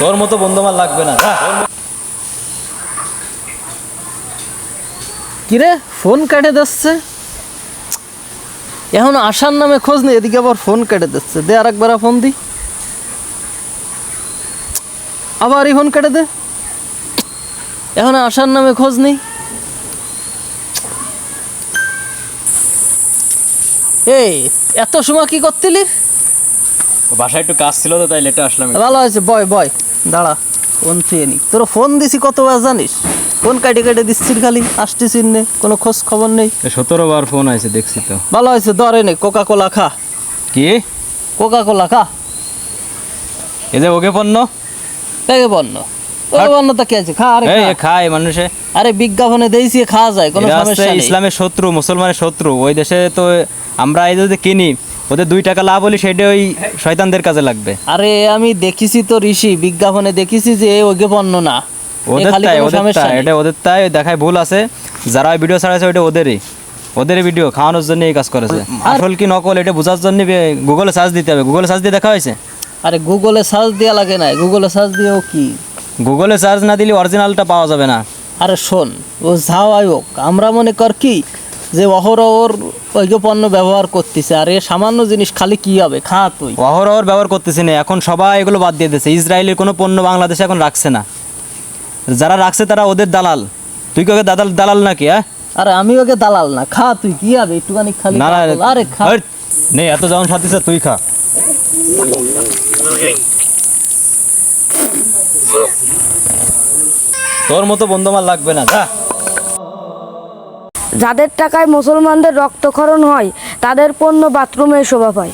তোর মতো বন্ধু আমার লাগবে না। কিরে ফোন কেটে দিচ্ছে? এখন আসার নামে খোঁজ নেই এদিকে আবার ফোন কেটে দিচ্ছে। দে আর একবার ফোন দি। আবার এই ফোন কেটে দে। এখন আসার নামে খোঁজ নেই এই এত সময় কি করতিলি? বাসায় একটু কাজ ছিল তো তাই লেটে আসলাম ভালো আছে বয় বয়। দাঁড়া ফোন থুয়ে নি। তোর ফোন দিছি কতবার জানিস? ফোন কাটে কাটে দিচ্ছিস খালি আসতেছিস নে কোনো খোঁজ খবর নেই? সতেরো বার ফোন আছে দেখছি তো। ভালো হয়েছে ধরে নে কোকা কোলা খা। কি? কোকা কোলা খা। এই যে ওকে পণ্য? পেগে বন্য ওকে বন্য তো কি আছে? খা আরে এই খা। এ খায় মানুষে। আরে বিজ্ঞাপনে দিয়েছি খাওয়া যায় কোনো সমস্যা নেই। ইসলামের শত্রু মুসলমানের শত্রু। ওই দেশে তো আমরা এই যদি কিনি ওদের দুই টাকা লাভ হলে সেটা ওই শয়তানদের কাজে লাগবে। আরে আমি দেখেছি তো ঋষি বিজ্ঞাপনে দেখেছি যে ওকে বন্য না। ওদের তাই ওদের তাই এটা ওদের তাই দেখায় ভুল আছে। যারা ওই ভিডিও ছাড়াছে ওইটা ওদেরই। ওদের ভিডিও খাওয়ানোর জন্য এই কাজ করেছে। আসল কি নকল এটা বোঝার জন্য গুগলে সার্চ দিতে হবে। গুগলে সার্চ দিয়ে দেখা হয়েছে? আরে গুগলে সার্চ দেওয়া লাগে না। গুগলে সার্চ দিয়েও কি? গুগলে সার্চ না দিলে অরিজিনালটা পাওয়া যাবে না। আরে শোন ও যাও হোক আমরা মনে কর কি যে অহরহর ওইকে পণ্য ব্যবহার করতেছে আর এ সামান্য জিনিস খালি কি হবে? খা তুই। অহরহর ব্যবহার করতেছি না এখন সবাই এগুলো বাদ দিয়ে দিয়েছে। ইসরায়েলের কোনো পণ্য বাংলাদেশে এখন রাখছে না। যারা রাখছে তারা ওদের দালাল। তুই কি ওকে দালাল দালাল নাকি হ্যাঁ? আরে আমি ওকে দালাল না খা তুই কি হবে? একটুখানি খালি না আরে খা। হেট, নে এত যেমন সাথে তুই খা। তোর মতো বন্ধু আমার লাগবে না যা। যাদের টাকায় মুসলমানদের রক্তক্ষরণ হয় তাদের পণ্য বাথরুমে শোভা পায়।